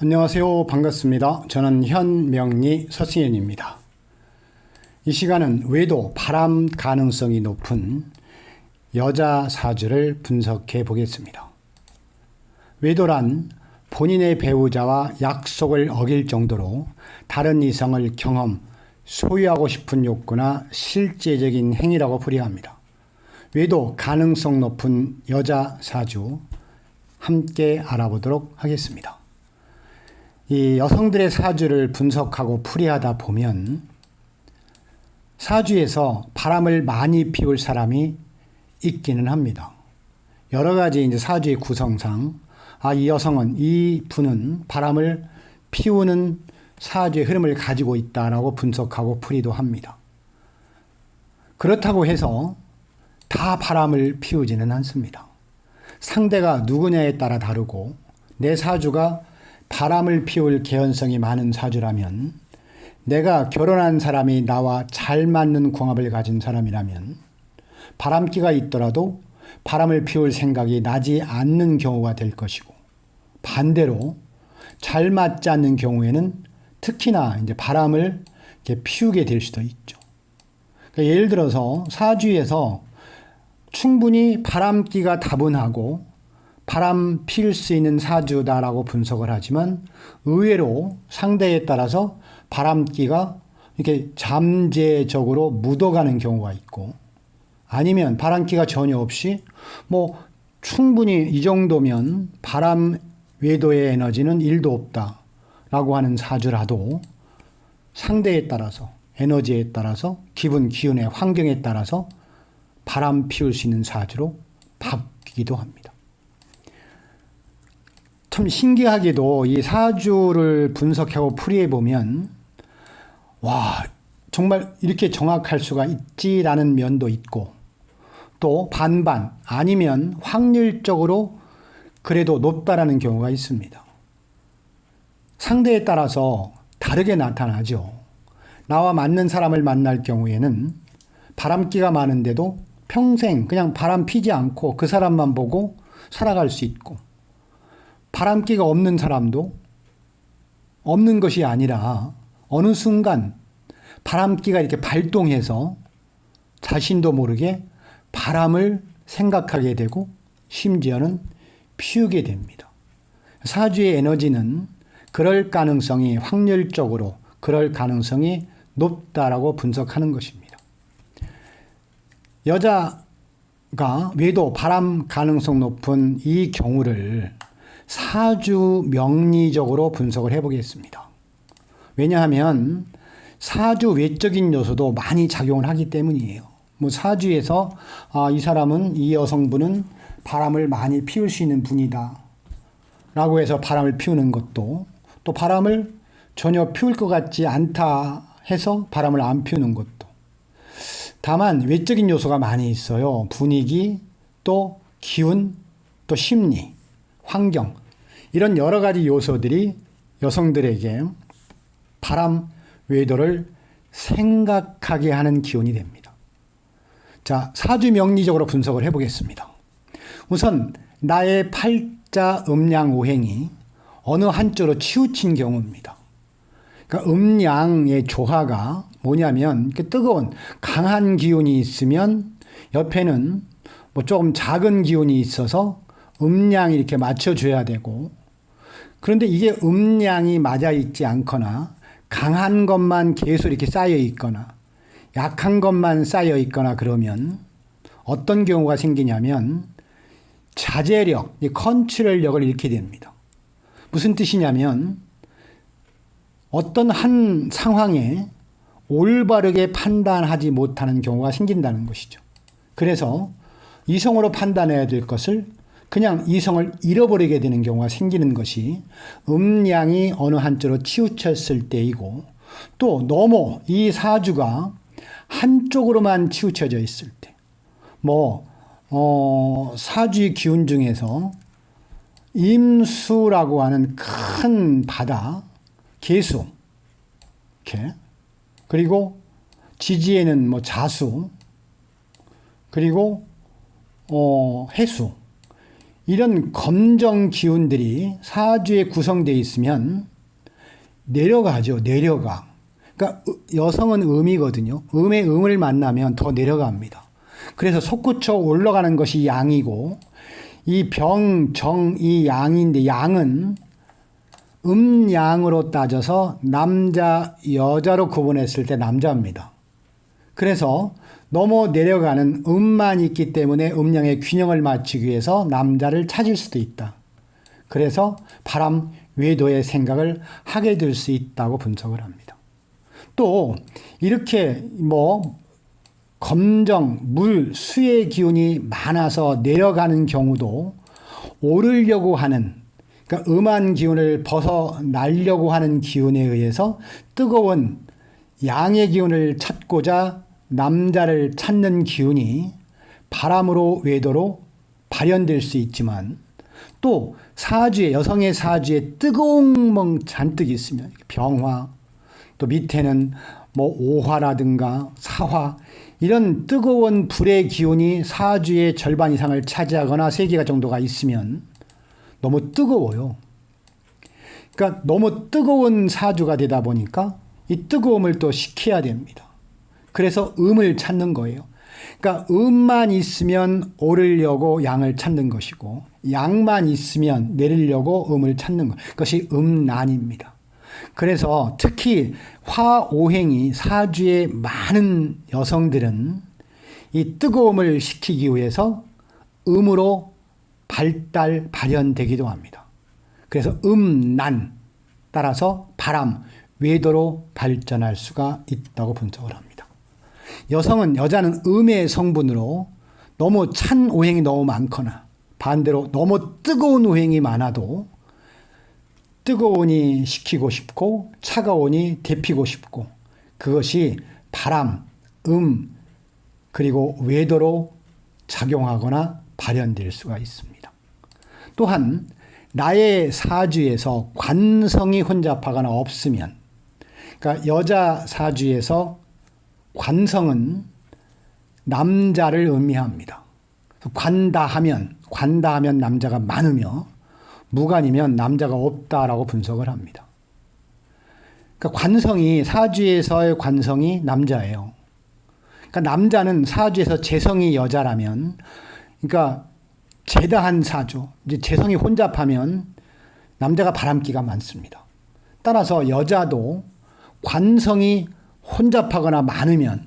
안녕하세요. 반갑습니다. 저는 현명리 서승현입니다. 이 시간은 외도 바람 가능성이 높은 여자 사주를 분석해 보겠습니다. 외도란 본인의 배우자와 약속을 어길 정도로 다른 이성을 경험, 소유하고 싶은 욕구나 실제적인 행위라고 풀이합니다. 외도 가능성 높은 여자 사주 함께 알아보도록 하겠습니다. 이 여성들의 사주를 분석하고 풀이하다 보면 사주에서 바람을 많이 피울 사람이 있기는 합니다. 여러 가지 이제 사주의 구성상 아, 이 여성은 이 분은 바람을 피우는 사주의 흐름을 가지고 있다라고 분석하고 풀이도 합니다. 그렇다고 해서 다 바람을 피우지는 않습니다. 상대가 누구냐에 따라 다르고 내 사주가 바람을 피울 개연성이 많은 사주라면 내가 결혼한 사람이 나와 잘 맞는 궁합을 가진 사람이라면 바람기가 있더라도 바람을 피울 생각이 나지 않는 경우가 될 것이고 반대로 잘 맞지 않는 경우에는 특히나 이제 바람을 피우게 될 수도 있죠. 그러니까 예를 들어서 사주에서 충분히 바람기가 다분하고 바람 필 수 있는 사주다라고 분석을 하지만 의외로 상대에 따라서 바람기가 이렇게 잠재적으로 묻어가는 경우가 있고 아니면 바람기가 전혀 없이 뭐 충분히 이 정도면 바람 외도의 에너지는 1도 없다 라고 하는 사주라도 상대에 따라서 에너지에 따라서 기분 기운의 환경에 따라서 바람 피울 수 있는 사주로 바뀌기도 합니다. 참 신기하게도 이 사주를 분석하고 풀이해 보면 와 정말 이렇게 정확할 수가 있지라는 면도 있고 또 반반 아니면 확률적으로 그래도 높다라는 경우가 있습니다. 상대에 따라서 다르게 나타나죠. 나와 맞는 사람을 만날 경우에는 바람기가 많은데도 평생 그냥 바람 피지 않고 그 사람만 보고 살아갈 수 있고 바람기가 없는 사람도 없는 것이 아니라 어느 순간 바람기가 이렇게 발동해서 자신도 모르게 바람을 생각하게 되고 심지어는 피우게 됩니다. 사주의 에너지는 그럴 가능성이 확률적으로 그럴 가능성이 높다라고 분석하는 것입니다. 여자가 외도 바람 가능성 높은 이 경우를 사주 명리적으로 분석을 해보겠습니다. 왜냐하면 사주 외적인 요소도 많이 작용을 하기 때문이에요. 뭐 사주에서 아, 이 사람은 이 여성분은 바람을 많이 피울 수 있는 분이다. 라고 해서 바람을 피우는 것도 또 바람을 전혀 피울 것 같지 않다 해서 바람을 안 피우는 것도 다만 외적인 요소가 많이 있어요. 분위기, 또 기운, 또 심리, 환경 이런 여러 가지 요소들이 여성들에게 바람 외도를 생각하게 하는 기운이 됩니다. 자, 사주 명리적으로 분석을 해 보겠습니다. 우선 나의 팔자 음양 오행이 어느 한쪽으로 치우친 경우입니다. 그러니까 음양의 조화가 뭐냐면 뜨거운 강한 기운이 있으면 옆에는 뭐 조금 작은 기운이 있어서 음량이 이렇게 맞춰줘야 되고 그런데 이게 음량이 맞아 있지 않거나 강한 것만 계속 이렇게 쌓여 있거나 약한 것만 쌓여 있거나 그러면 어떤 경우가 생기냐면 자제력, 컨트롤력을 잃게 됩니다. 무슨 뜻이냐면 어떤 한 상황에 올바르게 판단하지 못하는 경우가 생긴다는 것이죠. 그래서 이성으로 판단해야 될 것을 그냥 이성을 잃어버리게 되는 경우가 생기는 것이 음량이 어느 한쪽으로 치우쳤을 때이고 또 너무 이 사주가 한쪽으로만 치우쳐져 있을 때, 뭐, 어, 사주의 기운 중에서 임수라고 하는 큰 바다, 개수, 이렇게, 그리고 지지에는 뭐 자수, 그리고 어, 해수. 이런 검정 기운들이 사주에 구성되어 있으면 내려가죠. 내려가. 그러니까 여성은 음이거든요. 음의 음을 만나면 더 내려갑니다. 그래서 솟구쳐 올라가는 것이 양이고 이 병, 정, 이 양인데 양은 음양으로 따져서 남자, 여자로 구분했을 때 남자입니다. 그래서 넘어 내려가는 음만 있기 때문에 음양의 균형을 맞추기 위해서 남자를 찾을 수도 있다. 그래서 바람, 외도의 생각을 하게 될 수 있다고 분석을 합니다. 또 이렇게 뭐 검정, 물, 수의 기운이 많아서 내려가는 경우도 오르려고 하는 그러니까 음한 기운을 벗어나려고 하는 기운에 의해서 뜨거운 양의 기운을 찾고자 남자를 찾는 기운이 바람으로 외도로 발현될 수 있지만 또 사주에 여성의 사주에 뜨거운 멍 잔뜩 있으면 병화 또 밑에는 뭐 오화라든가 사화 이런 뜨거운 불의 기운이 사주의 절반 이상을 차지하거나 세 개가 정도가 있으면 너무 뜨거워요. 그러니까 너무 뜨거운 사주가 되다 보니까 이 뜨거움을 또 식혀야 됩니다. 그래서 음을 찾는 거예요. 그러니까 음만 있으면 오르려고 양을 찾는 것이고 양만 있으면 내리려고 음을 찾는 것. 그것이 음난입니다. 그래서 특히 화오행이 사주에 많은 여성들은 이 뜨거움을 식히기 위해서 음으로 발달 발현되기도 합니다. 그래서 음 난 따라서 바람 외도로 발전할 수가 있다고 분석을 합니다. 여성은 여자는 음의 성분으로 너무 찬 오행이 너무 많거나 반대로 너무 뜨거운 오행이 많아도 뜨거우니 식히고 싶고 차가우니 데피고 싶고 그것이 바람, 음, 그리고 외도로 작용하거나 발현될 수가 있습니다. 또한 나의 사주에서 관성이 혼잡하거나 없으면 그러니까 여자 사주에서 관성은 남자를 의미합니다. 관다하면 관다하면 남자가 많으며 무관이면 남자가 없다라고 분석을 합니다. 그러니까 관성이 사주에서의 관성이 남자예요. 그러니까 남자는 사주에서 재성이 여자라면 그러니까 재다한 사주, 이제 재성이 혼잡하면 남자가 바람기가 많습니다. 따라서 여자도 관성이 혼잡하거나 많으면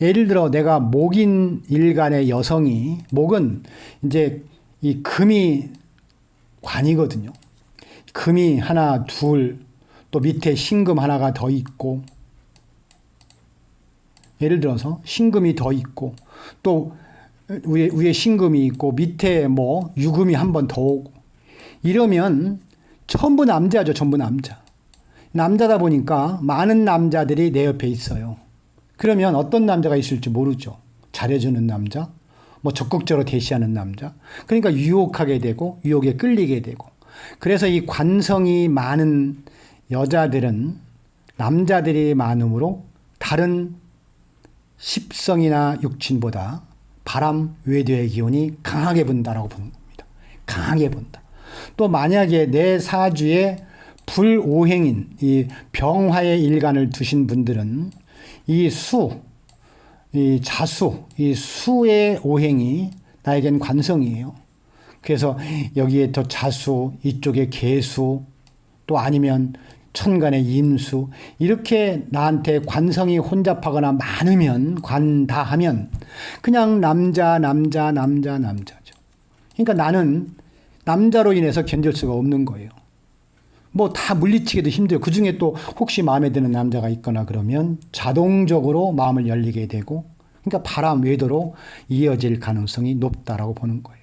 예를 들어 내가 목인 일간의 여성이 목은 이제 이 금이 관이거든요. 금이 하나, 둘, 또 밑에 신금 하나가 더 있고, 예를 들어서 신금이 더 있고, 또 위에, 위에 신금이 있고, 밑에 뭐 유금이 한 번 더 오고, 이러면 전부 남자죠, 전부 남자. 남자다 보니까 많은 남자들이 내 옆에 있어요. 그러면 어떤 남자가 있을지 모르죠. 잘해주는 남자, 뭐 적극적으로 대시하는 남자. 그러니까 유혹하게 되고 유혹에 끌리게 되고. 그래서 이 관성이 많은 여자들은 남자들이 많으므로 다른 십성이나 육친보다 바람 외도의 기운이 강하게 분다라고 보는 겁니다. 강하게 분다. 또 만약에 내 사주에 불오행인 이 병화의 일간을 두신 분들은 이 수, 이 자수, 이 수의 오행이 나에겐 관성이에요. 그래서 여기에 더 자수, 이쪽에 개수, 또 아니면 천간의 임수, 이렇게 나한테 관성이 혼잡하거나 많으면, 관다하면, 그냥 남자, 남자, 남자, 남자죠. 그러니까 나는 남자로 인해서 견딜 수가 없는 거예요. 뭐 다 물리치기도 힘들고 그 중에 또 혹시 마음에 드는 남자가 있거나 그러면 자동적으로 마음을 열리게 되고 그러니까 바람 외도로 이어질 가능성이 높다라고 보는 거예요.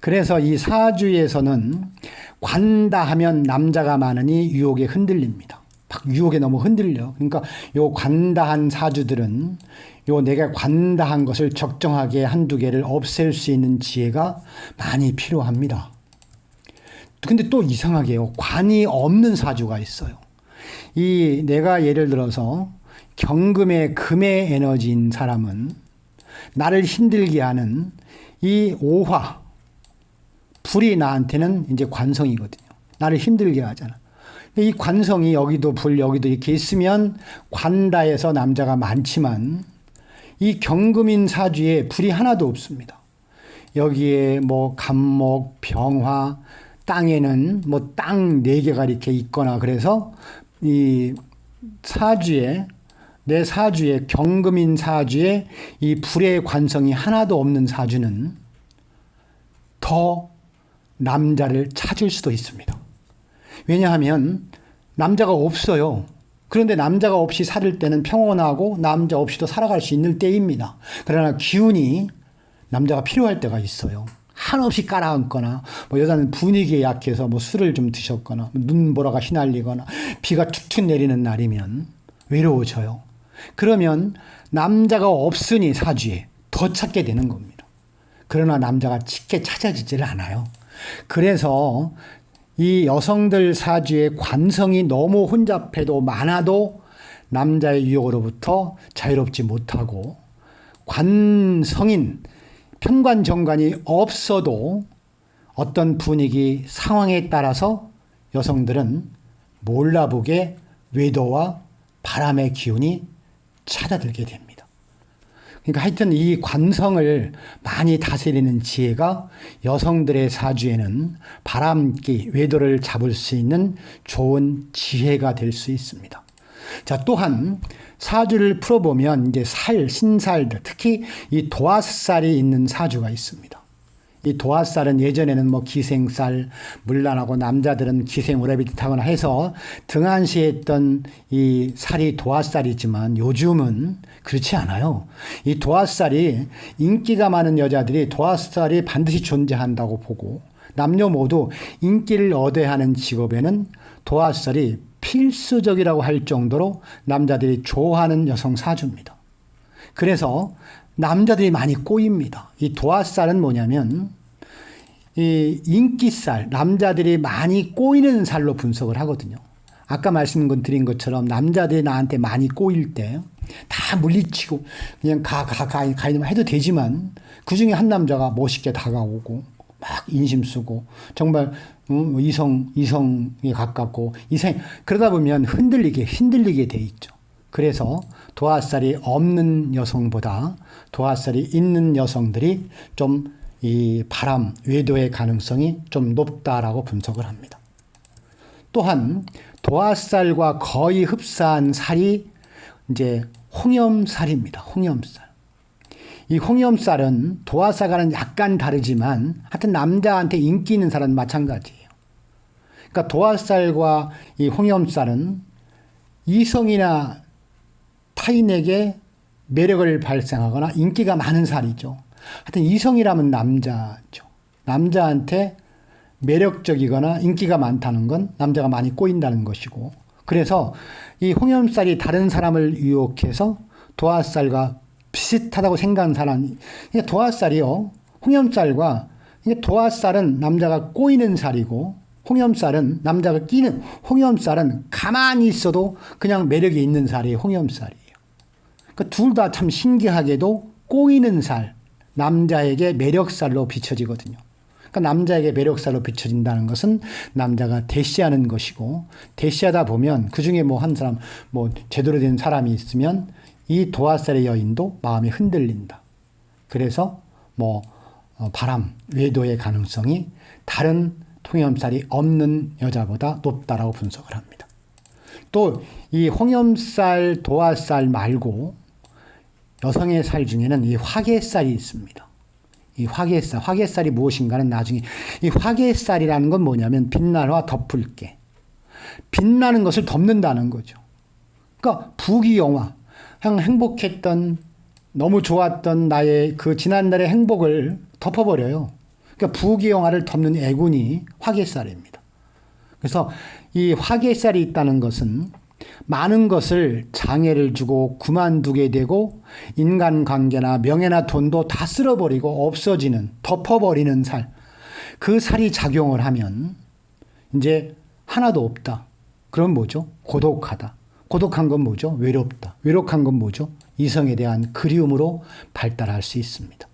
그래서 이 사주에서는 관다 하면 남자가 많으니 유혹에 흔들립니다. 막 유혹에 너무 흔들려. 그러니까 요 관다한 사주들은 요 내가 관다한 것을 적정하게 한두 개를 없앨 수 있는 지혜가 많이 필요합니다. 근데 또 이상하게요. 관이 없는 사주가 있어요. 이 내가 예를 들어서 경금의 금의 에너지인 사람은 나를 힘들게 하는 이 오화, 불이 나한테는 이제 관성이거든요. 나를 힘들게 하잖아. 이 관성이 여기도 불 여기도 이렇게 있으면 관다에서 남자가 많지만 이 경금인 사주에 불이 하나도 없습니다. 여기에 뭐 간목, 병화, 땅에는 뭐 땅 네 개가 이렇게 있거나 그래서 이 사주에 내 사주에 경금인 사주에 이 불의 관성이 하나도 없는 사주는 더 남자를 찾을 수도 있습니다. 왜냐하면 남자가 없어요. 그런데 남자가 없이 살을 때는 평온하고 남자 없이도 살아갈 수 있는 때입니다. 그러나 기운이 남자가 필요할 때가 있어요. 한없이 깔아앉거나 뭐 여자는 분위기에 약해서 뭐 술을 좀 드셨거나 눈보라가 휘날리거나 비가 축축 내리는 날이면 외로워져요. 그러면 남자가 없으니 사주에 더 찾게 되는 겁니다. 그러나 남자가 쉽게 찾아지질 않아요. 그래서 이 여성들 사주의 관성이 너무 혼잡해도 많아도 남자의 유혹으로부터 자유롭지 못하고 관성인 편관 정관이 없어도 어떤 분위기 상황에 따라서 여성들은 몰라보게 외도와 바람의 기운이 찾아들게 됩니다. 그러니까 하여튼 이 관성을 많이 다스리는 지혜가 여성들의 사주에는 바람기, 외도를 잡을 수 있는 좋은 지혜가 될 수 있습니다. 자, 또한 사주를 풀어보면 이제 살, 신살들, 특히 이 도화살이 있는 사주가 있습니다. 이 도화살은 예전에는 뭐 기생살, 물란하고 남자들은 기생 오래비트 타거나 해서 등한시했던 이 살이 도화살이지만 요즘은 그렇지 않아요. 이 도화살이 인기가 많은 여자들이 도화살이 반드시 존재한다고 보고 남녀 모두 인기를 얻어야 하는 직업에는 도화살이 필수적이라고 할 정도로 남자들이 좋아하는 여성 사주입니다. 그래서 남자들이 많이 꼬입니다. 이 도화살은 뭐냐면 이 인기살, 남자들이 많이 꼬이는 살로 분석을 하거든요. 아까 말씀 드린 것처럼 남자들이 나한테 많이 꼬일 때 다 물리치고 그냥 가, 가, 가, 가, 해도 되지만 그 중에 한 남자가 멋있게 다가오고 막 인심 쓰고 정말 음, 이성 이성에 가깝고 이성 그러다 보면 흔들리게 흔들리게 돼 있죠. 그래서 도화살이 없는 여성보다 도화살이 있는 여성들이 좀 이 바람 외도의 가능성이 좀 높다라고 분석을 합니다. 또한 도화살과 거의 흡사한 살이 이제 홍염살입니다. 홍염살. 이 홍염살은 도화살과는 약간 다르지만 하여튼 남자한테 인기 있는 살은 마찬가지예요. 그러니까 도화살과 이 홍염살은 이성이나 타인에게 매력을 발생하거나 인기가 많은 살이죠. 하여튼 이성이라면 남자죠. 남자한테 매력적이거나 인기가 많다는 건 남자가 많이 꼬인다는 것이고 그래서 이 홍염살이 다른 사람을 유혹해서 도화살과 비슷하다고 생각하는 사람이 그러니까 도화살이요. 홍염살과 그러니까 도화살은 남자가 꼬이는 살이고 홍염살은 남자가 끼는 홍염살은 가만히 있어도 그냥 매력이 있는 살이 홍염살이에요. 그러니까 둘다 참 신기하게도 꼬이는 살, 남자에게 매력살로 비춰지거든요. 그러니까 남자에게 매력살로 비춰진다는 것은 남자가 대시하는 것이고 대시하다 보면 그 중에 뭐 한 사람 뭐 제대로 된 사람이 있으면 이 도화살의 여인도 마음이 흔들린다. 그래서 뭐 어, 바람 외도의 가능성이 다른 통염살이 없는 여자보다 높다라고 분석을 합니다. 또 이 홍염살, 도화살 말고 여성의 살 중에는 이 화개살이 있습니다. 이 화개살, 화개살이 무엇인가는 나중에 이 화개살이라는 건 뭐냐면 빛날화 덮을 게. 빛나는 것을 덮는다는 거죠. 그러니까 부귀 영화, 그냥 행복했던 너무 좋았던 나의 그 지난날의 행복을 덮어버려요. 그러니까 부귀 영화를 덮는 애군이 화개살입니다. 그래서 이 화개살이 있다는 것은 많은 것을 장애를 주고 그만두게 되고 인간관계나 명예나 돈도 다 쓸어버리고 없어지는 덮어버리는 살. 그 살이 작용을 하면 이제 하나도 없다. 그럼 뭐죠? 고독하다. 고독한 건 뭐죠? 외롭다. 외롭한 건 뭐죠? 이성에 대한 그리움으로 발달할 수 있습니다.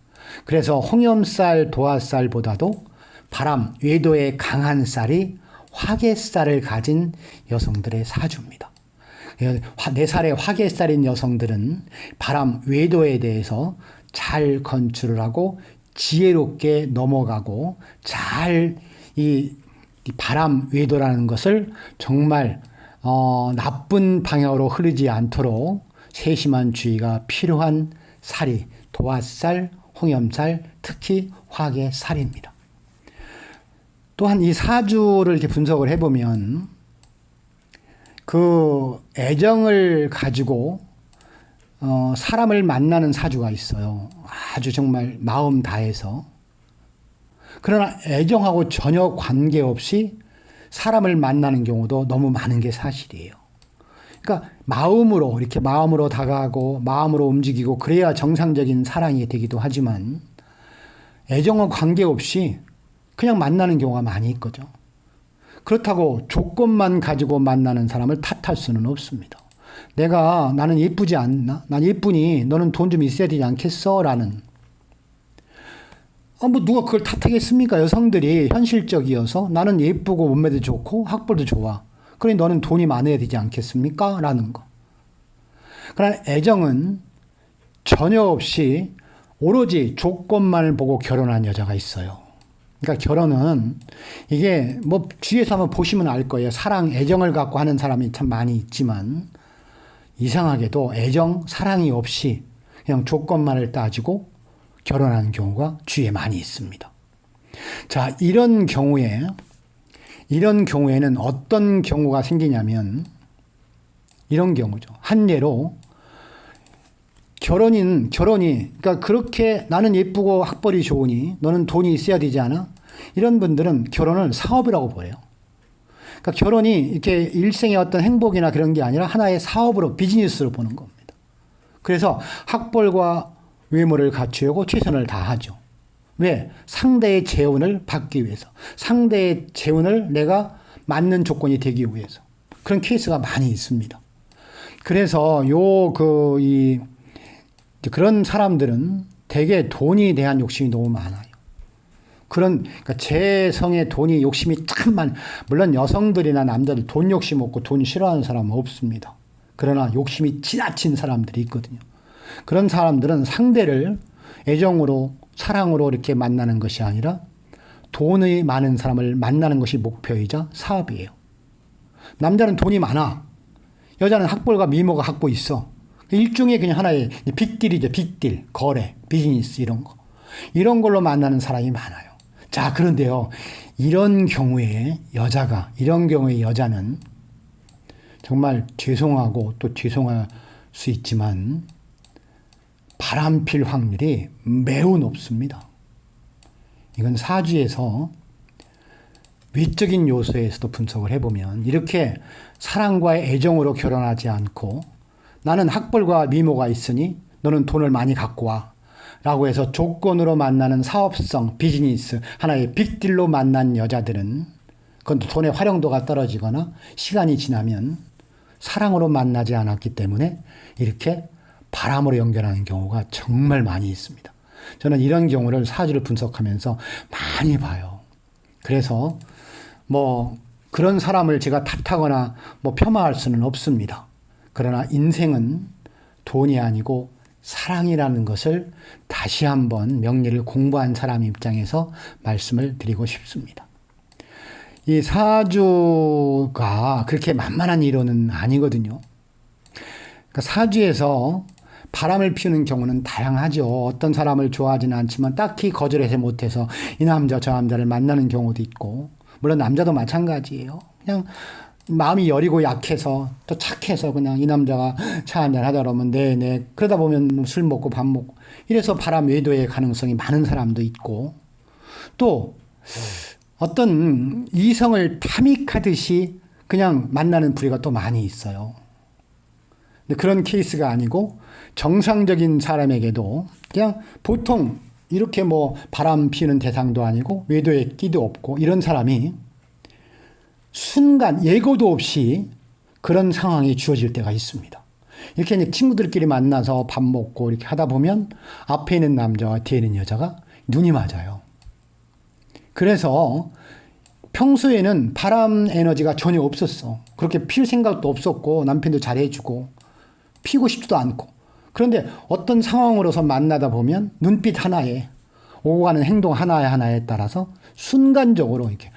그래서 홍염살, 도화살보다도 바람, 외도의 강한 쌀이 화개살을 가진 여성들의 사주입니다. 네 살의 화개살인 여성들은 바람, 외도에 대해서 잘 건축을 하고 지혜롭게 넘어가고 잘 이 바람, 외도라는 것을 정말 어, 나쁜 방향으로 흐르지 않도록 세심한 주의가 필요한 살이 도화살, 홍염살, 특히 화개살입니다. 또한 이 사주를 이렇게 분석을 해보면 그 애정을 가지고 어, 사람을 만나는 사주가 있어요. 아주 정말 마음 다해서. 그러나 애정하고 전혀 관계없이 사람을 만나는 경우도 너무 많은 게 사실이에요. 그러니까 마음으로 이렇게 마음으로 다가가고 마음으로 움직이고 그래야 정상적인 사랑이 되기도 하지만 애정과 관계없이 그냥 만나는 경우가 많이 있거죠. 그렇다고 조건만 가지고 만나는 사람을 탓할 수는 없습니다. 내가 나는 예쁘지 않나? 난 예쁘니 너는 돈 좀 있어야 되지 않겠어? 라는. 아, 뭐 누가 그걸 탓하겠습니까? 여성들이 현실적이어서 나는 예쁘고 몸매도 좋고 학벌도 좋아. 그러니 너는 돈이 많아야 되지 않겠습니까? 라는 거. 그러나 애정은 전혀 없이 오로지 조건만을 보고 결혼한 여자가 있어요. 그러니까 결혼은 이게 뭐 주위에서 한번 보시면 알 거예요. 사랑, 애정을 갖고 하는 사람이 참 많이 있지만 이상하게도 애정, 사랑이 없이 그냥 조건만을 따지고 결혼하는 경우가 주위에 많이 있습니다. 자, 이런 경우에 이런 경우에는 어떤 경우가 생기냐면 이런 경우죠. 한 예로 결혼인 결혼이 그러니까 그렇게 나는 예쁘고 학벌이 좋으니 너는 돈이 있어야 되지 않아? 이런 분들은 결혼을 사업이라고 보여요. 그러니까 결혼이 이렇게 일생의 어떤 행복이나 그런 게 아니라 하나의 사업으로 비즈니스로 보는 겁니다. 그래서 학벌과 외모를 갖추려고 최선을 다하죠. 왜? 상대의 재혼을 받기 위해서. 상대의 재혼을 내가 맞는 조건이 되기 위해서. 그런 케이스가 많이 있습니다. 그래서 요, 그, 이, 그런 사람들은 대개 돈에 대한 욕심이 너무 많아요. 그런 그러니까 제 성에 돈이 욕심이 참 많. 물론 여성들이나 남자들 돈 욕심 없고 돈 싫어하는 사람은 없습니다. 그러나 욕심이 지나친 사람들이 있거든요. 그런 사람들은 상대를 애정으로 사랑으로 이렇게 만나는 것이 아니라 돈이 많은 사람을 만나는 것이 목표이자 사업이에요. 남자는 돈이 많아. 여자는 학벌과 미모가 갖고 있어. 일종의 그냥 하나의 빅딜이죠. 빅딜, 거래, 비즈니스 이런 거. 이런 걸로 만나는 사람이 많아요. 자, 그런데요. 이런 경우에 여자가, 이런 경우에 여자는 정말 죄송하고 또 죄송할 수 있지만 바람 필 확률이 매우 높습니다. 이건 사주에서 외적인 요소에서도 분석을 해보면 이렇게 사랑과의 애정으로 결혼하지 않고 나는 학벌과 미모가 있으니 너는 돈을 많이 갖고 와. 라고 해서 조건으로 만나는 사업성, 비즈니스, 하나의 빅딜로 만난 여자들은 그건 돈의 활용도가 떨어지거나 시간이 지나면 사랑으로 만나지 않았기 때문에 이렇게 바람으로 연결하는 경우가 정말 많이 있습니다. 저는 이런 경우를 사주를 분석하면서 많이 봐요. 그래서 뭐 그런 사람을 제가 탓하거나 뭐 폄하할 수는 없습니다. 그러나 인생은 돈이 아니고 사랑이라는 것을 다시 한번 명리를 공부한 사람 입장에서 말씀을 드리고 싶습니다. 이 사주가 그렇게 만만한 이론은 아니거든요. 그러니까 사주에서 바람을 피우는 경우는 다양하죠. 어떤 사람을 좋아하지는 않지만 딱히 거절하지 못해서 이 남자 저 남자를 만나는 경우도 있고 물론 남자도 마찬가지예요. 그냥 마음이 여리고 약해서 또 착해서 그냥 이 남자가 차 한잔 하다 그러면 네네 네. 그러다 보면 뭐술 먹고 밥 먹고 이래서 바람 외도의 가능성이 많은 사람도 있고 또 어떤 이성을 탐닉하듯이 그냥 만나는 부류가 또 많이 있어요. 근데 그런 케이스가 아니고 정상적인 사람에게도 그냥 보통 이렇게 뭐 바람 피는 대상도 아니고 외도의 끼도 없고 이런 사람이 순간 예고도 없이 그런 상황이 주어질 때가 있습니다. 이렇게 친구들끼리 만나서 밥 먹고 이렇게 하다 보면 앞에 있는 남자와 뒤에 있는 여자가 눈이 맞아요. 그래서 평소에는 바람 에너지가 전혀 없었어. 그렇게 필 생각도 없었고 남편도 잘해주고 피고 싶지도 않고. 그런데 어떤 상황으로서 만나다 보면 눈빛 하나에 오고 가는 행동 하나에 하나에 따라서 순간적으로 이렇게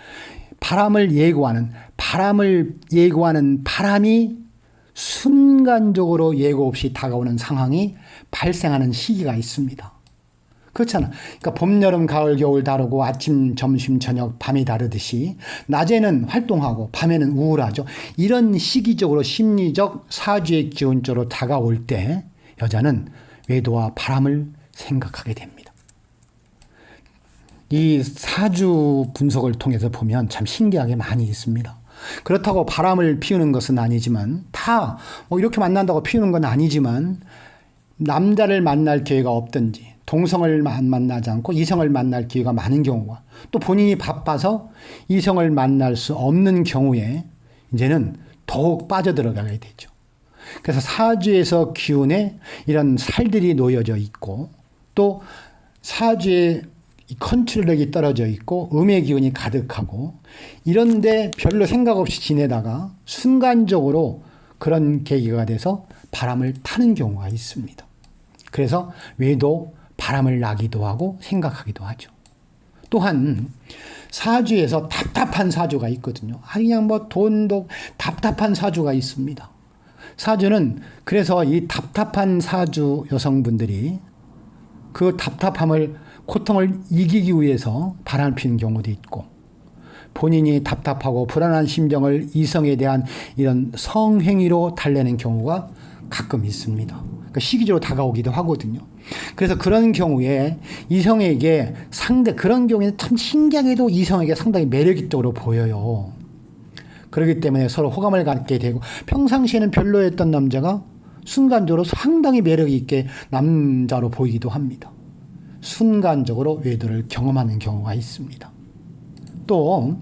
바람을 예고하는 바람을 예고하는 바람이 순간적으로 예고 없이 다가오는 상황이 발생하는 시기가 있습니다. 그렇잖아. 그러니까 봄, 여름, 가을, 겨울 다르고 아침, 점심, 저녁, 밤이 다르듯이 낮에는 활동하고 밤에는 우울하죠. 이런 시기적으로 심리적 사주의 기운적으로 다가올 때 여자는 외도와 바람을 생각하게 됩니다. 이 사주 분석을 통해서 보면 참 신기하게 많이 있습니다. 그렇다고 바람을 피우는 것은 아니지만 다 뭐 이렇게 만난다고 피우는 건 아니지만 남자를 만날 기회가 없든지 동성을 만나지 않고 이성을 만날 기회가 많은 경우가 또 본인이 바빠서 이성을 만날 수 없는 경우에 이제는 더욱 빠져들어가게 되죠. 그래서 사주에서 기운에 이런 살들이 놓여져 있고 또 사주에 컨트롤력이 떨어져 있고 음의 기운이 가득하고 이런데 별로 생각 없이 지내다가 순간적으로 그런 계기가 돼서 바람을 타는 경우가 있습니다. 그래서 외도 바람을 나기도 하고 생각하기도 하죠. 또한 사주에서 답답한 사주가 있거든요. 그냥 뭐 돈도 답답한 사주가 있습니다. 사주는 그래서 이 답답한 사주 여성분들이 그 답답함을 고통을 이기기 위해서 바람을 피는 경우도 있고 본인이 답답하고 불안한 심정을 이성에 대한 이런 성행위로 달래는 경우가 가끔 있습니다. 그러니까 시기적으로 다가오기도 하거든요. 그래서 그런 경우에 이성에게 상대 그런 경우에는 참 신기하게도 이성에게 상당히 매력적으로 보여요. 그렇기 때문에 서로 호감을 갖게 되고 평상시에는 별로였던 남자가 순간적으로 상당히 매력 있게 남자로 보이기도 합니다. 순간적으로 외도를 경험하는 경우가 있습니다. 또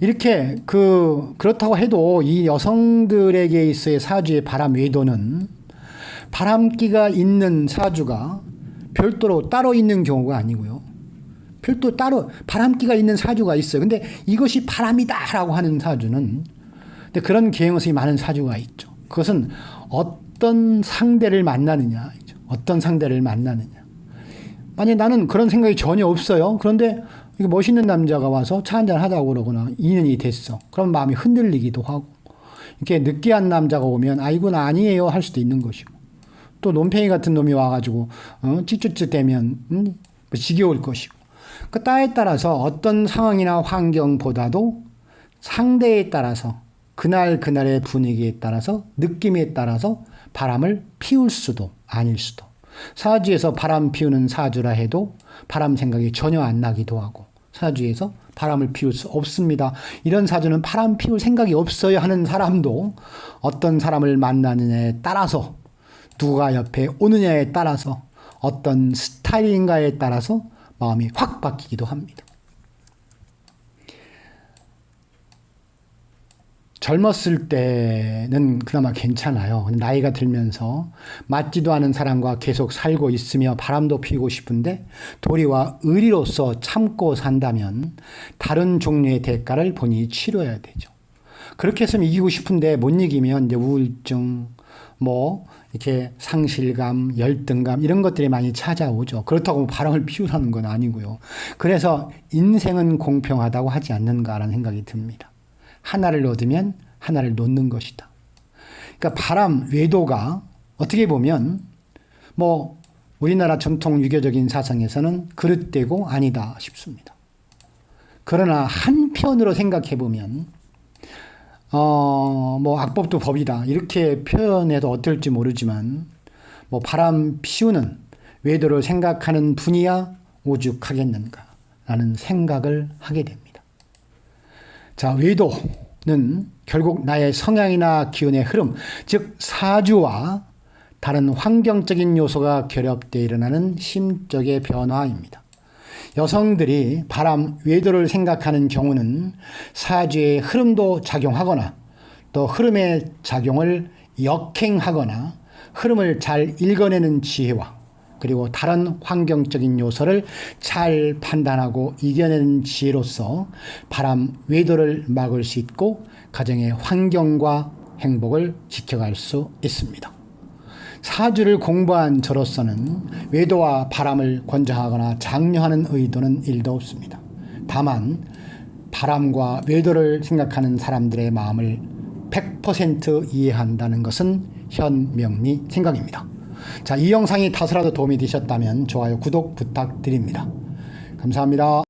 이렇게 그 그렇다고 해도 이 여성들에게 있어의 사주의 바람 외도는 바람기가 있는 사주가 별도로 따로 있는 경우가 아니고요. 별도 따로 바람기가 있는 사주가 있어요. 근데 이것이 바람이다라고 하는 사주는 근데 그런 개연성이 많은 사주가 있죠. 그것은 어떤 상대를 만나느냐, 어떤 상대를 만나느냐. 만약 나는 그런 생각이 전혀 없어요. 그런데 멋있는 남자가 와서 차 한잔 하자고 그러거나 인연이 됐어. 그럼 마음이 흔들리기도 하고. 이렇게 느끼한 남자가 오면 아 이건 아니에요 할 수도 있는 것이고. 또 논팽이 같은 놈이 와가지고 어, 찌쭈쭈 대면 음, 뭐 지겨울 것이고 그 때에 따라서 어떤 상황이나 환경보다도 상대에 따라서 그날 그날의 분위기에 따라서 느낌에 따라서 바람을 피울 수도 아닐 수도 사주에서 바람 피우는 사주라 해도 바람 생각이 전혀 안 나기도 하고 사주에서 바람을 피울 수 없습니다. 이런 사주는 바람 피울 생각이 없어요 하는 사람도 어떤 사람을 만나느냐에 따라서 누가 옆에 오느냐에 따라서 어떤 스타일인가에 따라서 마음이 확 바뀌기도 합니다. 젊었을 때는 그나마 괜찮아요. 나이가 들면서 맞지도 않은 사람과 계속 살고 있으며 바람도 피우고 싶은데 도리와 의리로서 참고 산다면 다른 종류의 대가를 본인이 치러야 되죠. 그렇게 해서 이기고 싶은데 못 이기면 이제 우울증, 뭐 이렇게 상실감, 열등감 이런 것들이 많이 찾아오죠. 그렇다고 바람을 피우라는 건 아니고요. 그래서 인생은 공평하다고 하지 않는가라는 생각이 듭니다. 하나를 얻으면 하나를 놓는 것이다. 그러니까 바람 외도가 어떻게 보면 뭐 우리나라 전통 유교적인 사상에서는 그릇되고 아니다 싶습니다. 그러나 한편으로 생각해 보면 어, 뭐 악법도 법이다. 이렇게 표현해도 어떨지 모르지만 뭐 바람 피우는 외도를 생각하는 분이야 오죽하겠는가 라는 생각을 하게 됩니다. 자, 외도는 결국 나의 성향이나 기운의 흐름, 즉 사주와 다른 환경적인 요소가 결합되어 일어나는 심적의 변화입니다. 여성들이 바람 외도를 생각하는 경우는 사주의 흐름도 작용하거나 또 흐름의 작용을 역행하거나 흐름을 잘 읽어내는 지혜와 그리고 다른 환경적인 요소를 잘 판단하고 이겨내는 지혜로서 바람 외도를 막을 수 있고 가정의 환경과 행복을 지켜갈 수 있습니다. 사주를 공부한 저로서는 외도와 바람을 권장하거나 장려하는 의도는 일도 없습니다. 다만 바람과 외도를 생각하는 사람들의 마음을 100% 이해한다는 것은 현명리 생각입니다. 자, 이 영상이 다소라도 도움이 되셨다면 좋아요, 구독 부탁드립니다. 감사합니다.